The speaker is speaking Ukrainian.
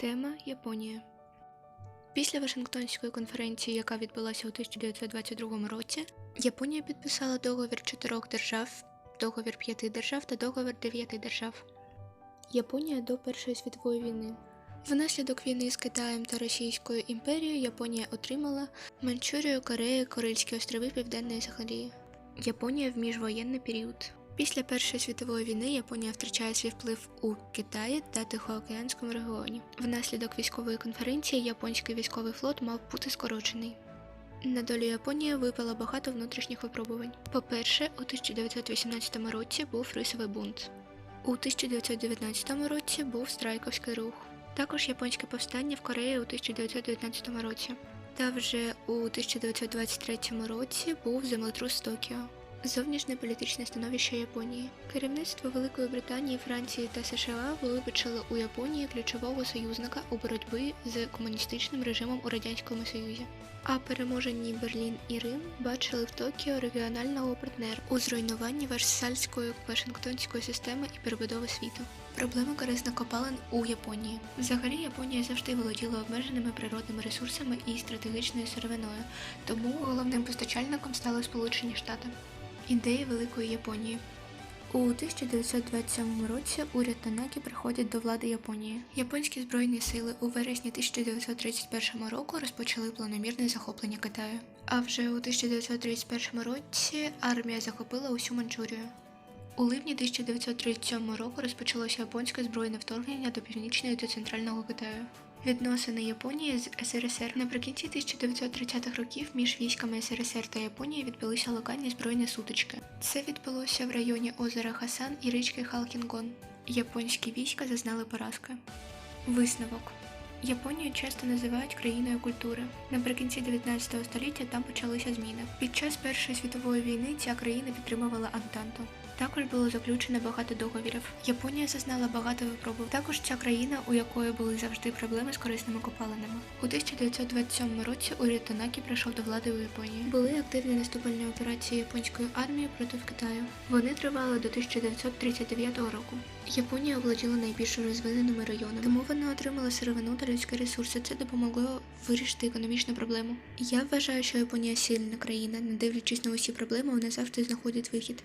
Тема Японія. Після Вашингтонської конференції, яка відбулася у 1922 році, Японія підписала договір чотирьох держав, договір п'яти держав та договір дев'яти держав. Японія до Першої світової війни. Внаслідок війни з Китаєм та Російською імперією Японія отримала Манчурію, Корею, Корильські острови Південної Сахалії. Японія в міжвоєнний період. Після Першої світової війни Японія втрачає свій вплив у Китаї та Тихоокеанському регіоні. Внаслідок військової конференції японський військовий флот мав бути скорочений. На долю Японії випало багато внутрішніх випробувань. По-перше, у 1918 році був рисовий бунт. У 1919 році був страйковський рух. Також японське повстання в Кореї у 1919 році. Та вже у 1923 році був землетрус Токіо. Зовнішнє політичне становище Японії. Керівництво Великої Британії, Франції та США вибачили у Японії ключового союзника у боротьбі з комуністичним режимом у Радянському Союзі. А переможені Берлін і Рим бачили в Токіо регіонального партнера у зруйнуванні Версальської Вашингтонської системи і перебудови світу. Проблема корисних копалин у Японії. Взагалі Японія завжди володіла обмеженими природними ресурсами і стратегічною сировиною, тому головним постачальником стали Сполучені Штати. Ідеї Великої Японії. У 1927 році уряд Танакі приходить до влади Японії. Японські збройні сили у вересні 1931 року розпочали планомірне захоплення Китаю. А вже у 1931 році армія захопила усю Манчурію. У липні 1937 року розпочалося японське збройне вторгнення до північного та центрального Китаю. Відносини Японії з СРСР наприкінці 1930-х років між військами СРСР та Японії відбулися локальні збройні сутички. Це відбулося в районі озера Хасан і річки Халкінгон. Японські війська зазнали поразки. Висновок. Японію часто називають країною культури. Наприкінці 19 століття там почалися зміни. Під час Першої світової війни ця країна підтримувала Антанту. Також було заключено багато договірів. Японія зазнала багато випробувань. Також ця країна, у якої були завжди проблеми з корисними копалинами. У 1927 році уряд Танакі прийшов до влади у Японії. Були активні наступальні операції японської армії проти Китаю. Вони тривали до 1939 року. Японія оволоділа найбільш розвиненими районами, тому вона отримала сировину та людські ресурси. Це допомогло вирішити економічну проблему. Я вважаю, що Японія сильна країна, не дивлячись на усі проблеми, вона завжди знаходить вихід.